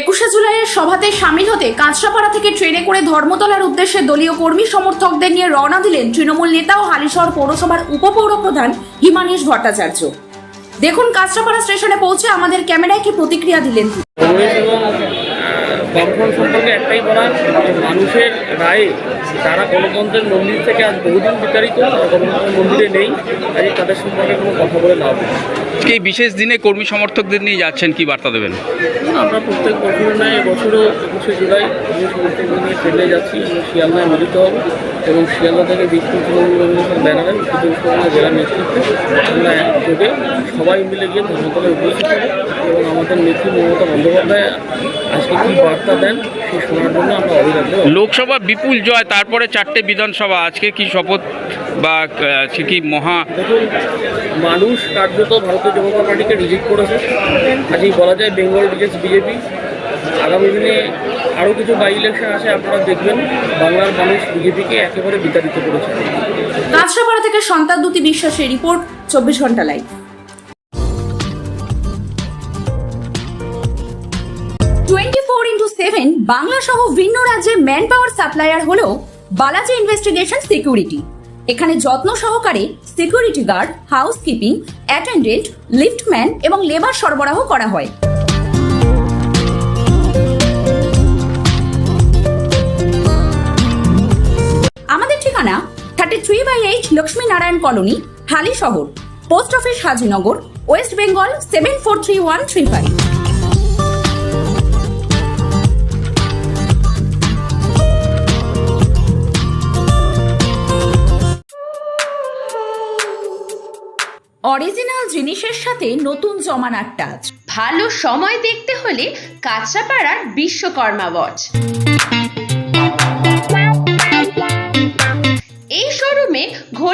একুশে জুলাইয়ের সভাতে সামিল হতে কাঁচরাপাড়া থেকে ট্রেনে করে ধর্মতলার উদ্দেশ্যে দলীয় কর্মী সমর্থকদের নিয়ে রওনা দিলেন তৃণমূল নেতা ও হালিশহর পৌরসভার উপপৌরপ্রধান হিমানীশ ভট্টাচার্য। দেখুন কাঁচরাপাড়া স্টেশনে পৌঁছে আমাদের ক্যামেরায় কি প্রতিক্রিয়া দিলেন বামফ্রন্ট সম্পর্কে একটাই বলার, মানুষের রায়ে তারা গণতন্ত্রের মন্দির থেকে আজ বহুদিন বিতাড়িত গণতন্ত্রের মন্দিরে নেই তাদের সম্পর্কে কোনো কথা বলে লাভ নেই। এই বিশেষ দিনে কর্মী সমর্থকদের নিয়ে যাচ্ছেন কি বার্তা দেবেন? আমরা প্রত্যেক বছরের নয় এবছরও একুশে জুলাই কর্মী সমর্থকদের নিয়ে ট্রেনে যাচ্ছি শিয়ালদায় মিলিত হব। এবং শিয়ালদা থেকে বিক্ষোভ তৃণমূল ব্যানারে উত্তর চব্বিশ পরগনা জেলার নেতৃত্বে আমরা একযোগে সবাই মিলে গিয়ে ধর্মতলায় উপস্থিত হব এবং আমাদের নেত্রী মমতা বন্দ্যোপাধ্যায় আজকে কী বার্তা দেন সেই শোনার জন্য আমরা অবিরাগ্য লোকসভা বিপুল জয় তারপরে চারটে বিধানসভা আজকে কি শপথ বা আজকে কি মহা মানুষ কার্যত ভারতীয় জনতা পার্টিকে রিজেক্ট করেছে। আজই বলা যায় বেঙ্গল রিজেক্ট বিজেপি আগামী দিনে আরও কিছু বাই ইলেকশন আছে আপনারা দেখবেন বাংলার মানুষ বিজেপিকে একেবারে বিতাড়িত করেছে। কাঁচরাপাড়া থেকে সন্তান দুটি বিশ্বাসের রিপোর্ট, চব্বিশ ঘণ্টা live twenty four into seven Bangla সহ ভিন্ন রাজ্যে ম্যান পাওয়ার সাপ্লায়ার হল বালাজি ইনভেস্টিগেশন সিকিউরিটি এখানে যত্ন সহকারে security guard housekeeping attendant liftman এবং লেবার সরবরাহ করা হয়। ঠিকানা thirty three by eight Lakshmi Narayan colony Halishahar post office Hajinagar West Bengal seven four three one three five original জিনিসের সাথে নতুন জমানার টাচ ভালো সময় দেখতে হলে কাঁচরাপাড়ার বিশ্বকর্মা ওয়াচ